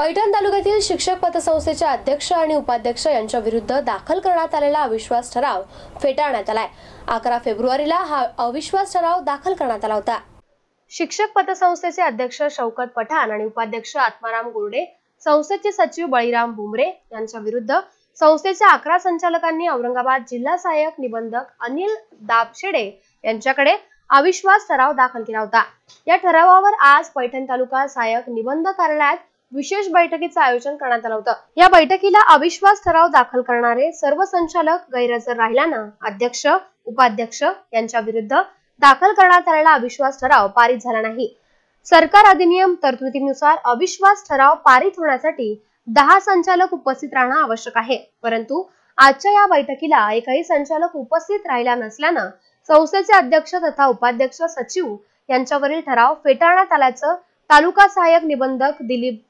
पैठण तालुक्यातील शिक्षक पतसंस्थेचे अध्यक्ष आणि उपाध्यक्ष यांच्या विरुद्ध दाखल करण्यात आलेला अविश्वास ठराव फेटाळण्यात आलाय. अकरा फेब्रुवारीला हा अविश्वास ठराव दाखल करण्यात आला होता. शिक्षक पतसंस्थेचे अध्यक्ष शौकत पठाण आणि उपाध्यक्ष आत्माराम गोर्डे संस्थेचे सचिव बळीराम बुमरे यांच्या विरुद्ध संस्थेच्या अकरा संचालकांनी औरंगाबाद जिल्हा सहाय्यक निबंधक अनिल दाबशेडे यांच्याकडे अविश्वास ठराव दाखल केला होता. या ठरावावर आज पैठण तालुका सहाय्यक निबंधक कार्यालयात विशेष बैठकीचं आयोजन करण्यात आलं होतं. या बैठकीला अविश्वास ठराव दाखल करणारे सर्व संचालक गैरहजर राहिल्यानं अध्यक्ष उपाध्यक्ष यांच्या विरुद्ध दाखल करण्यात आलेला अविश्वास ठराव पारित झाला नाही. सरकार अधिनियम तरतुदीनुसार अविश्वास ठराव पारित होण्यासाठी दहा संचालक उपस्थित राहणं आवश्यक आहे. परंतु आजच्या या बैठकीला एकही संचालक उपस्थित राहिला नसल्यानं संस्थेचे अध्यक्ष तथा उपाध्यक्ष सचिव यांच्यावरील ठराव फेटाळण्यात आल्याचं तालुका सहाय्यक निबंधक दिलीप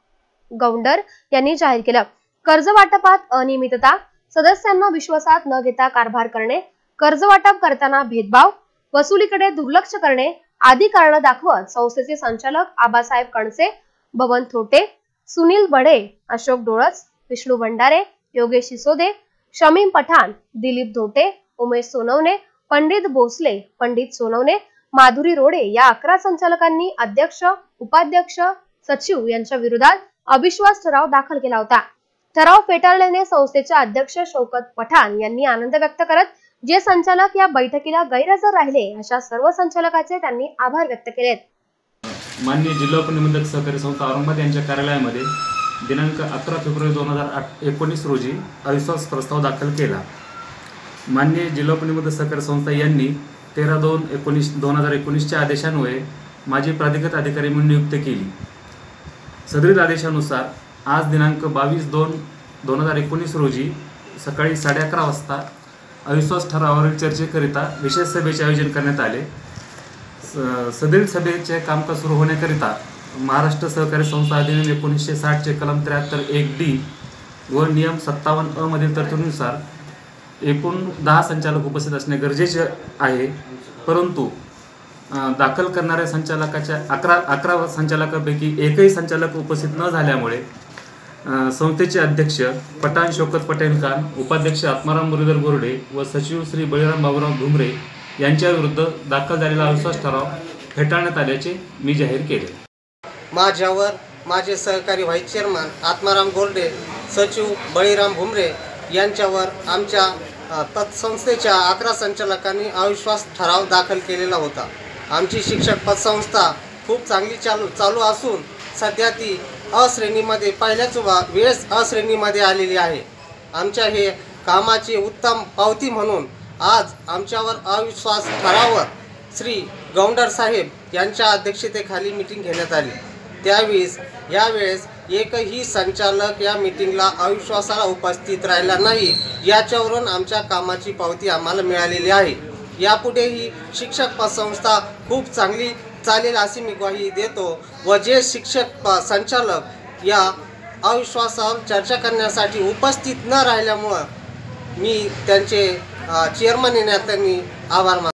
गौंडर यांनी जाहीर केलं. कर्ज वाटपात अनियमितता सदस्यांना विश्वासात न घेता कारभार करणे कर्ज वाटप करताना भेदभाव वसुलीकडे दुर्लक्ष करणे आदी कारण दाखवत संस्थेचे संचालक आबासाहेब कणसे भवन थोटे सुनील बडे अशोक डोळस विष्णू भंडारे योगेश सिसोदे शमीम पठाण दिलीप धोटे उमेश सोनवणे पंडित भोसले पंडित सोनवणे माधुरी रोडे या अकरा संचालकांनी अध्यक्ष उपाध्यक्ष सचिव यांच्या विरोधात अविश्वास ठराव दाखल केला होता. ठराव फेटाळल्याने संस्थेचे अध्यक्ष शौकत पठाण यांनी आनंद व्यक्त करत जे संचालक या बैठकीला गैरहजर राहिले अशा सर्व संचालकांचे त्यांनी आभार व्यक्त केलेत माननीय जिल्हा उपनिबंधक सहकारी संस्था औरंगाबाद यांच्या कार्यालयामध्ये दिनांक अकरा फेब्रुवारी दोन हजार आठ एकोणीस रोजी अविश्वास प्रस्ताव दाखल केला. माननीय जिल्हा उपनिबंधक सहकारी संस्था यांनी तेरा दोन एकोणीस दोन हजार एकोणीसच्या आदेशान्वये माझी प्राधिकृत अधिकारी म्हणून नियुक्त केली. सदरील आदेशानुसार आज दिनांक बावीस दोन दोन हजार एकोणीस रोजी सकाळी साडे अकरा वाजता अविश्वास ठरावावरील चर्चेकरिता विशेष सभेचे आयोजन करण्यात आले. स- सदरील सभेचे कामकाज सुरू होण्याकरिता महाराष्ट्र सहकारी संस्था अधिनियम एकोणीसशे साठचे कलम त्र्याहत्तर एक डी व नियम सत्तावन्न अ मधील तरतुदीनुसार एकूण दहा संचालक उपस्थित असणे गरजेचे आहे. परंतु दाखल करणाऱ्या संचालकाच्या अकरा अकरा संचालकापैकी एकही संचालक उपस्थित न झाल्यामुळे संस्थेचे अध्यक्ष पठाण शोकत पटेल खान उपाध्यक्ष आत्माराम मुरलीधर बोर्डे व सचिव श्री बळीराम बाबूराव घुमरे यांच्याविरुद्ध दाखल झालेला अविश्वास ठराव फेटाळण्यात आल्याचे मी जाहीर केले. माझ्यावर माझे सहकारी व्हाईस चेअरमन आत्माराम गोल्डे सचिव बळीराम भुमरे यांच्यावर आमच्या तत्संस्थेच्या अकरा संचालकांनी अविश्वास ठराव दाखल केलेला होता. आमची शिक्षक पतसंस्था खूप चांगली चालू चालू असून सध्या ती अ श्रेणीमध्ये पहिल्याच वा- वेळेस अ श्रेणीमध्ये आलेली आहे. आमच्या हे कामाची उत्तम पावती म्हणून आज आमच्यावर अविश्वास ठरावर श्री गौंडर साहेब यांच्या अध्यक्षतेखाली मिटिंग घेण्यात आली. त्यावेळेस यावेळेस एकही संचालक या मिटिंगला अविश्वासाला उपस्थित राहिला नाही याच्यावरून आमच्या कामाची पावती आम्हाला मिळालेली आहे. यापुढेही शिक्षक संस्था खूप चांगली चालेल अशी मी ग्वाही देतो व जे शिक्षक प- संचालक या अविश्वासावर चर्चा करण्यासाठी उपस्थित न राहिल्यामुळं मी त्यांचे चेअरमन येण्यात त्यांनी आभार मान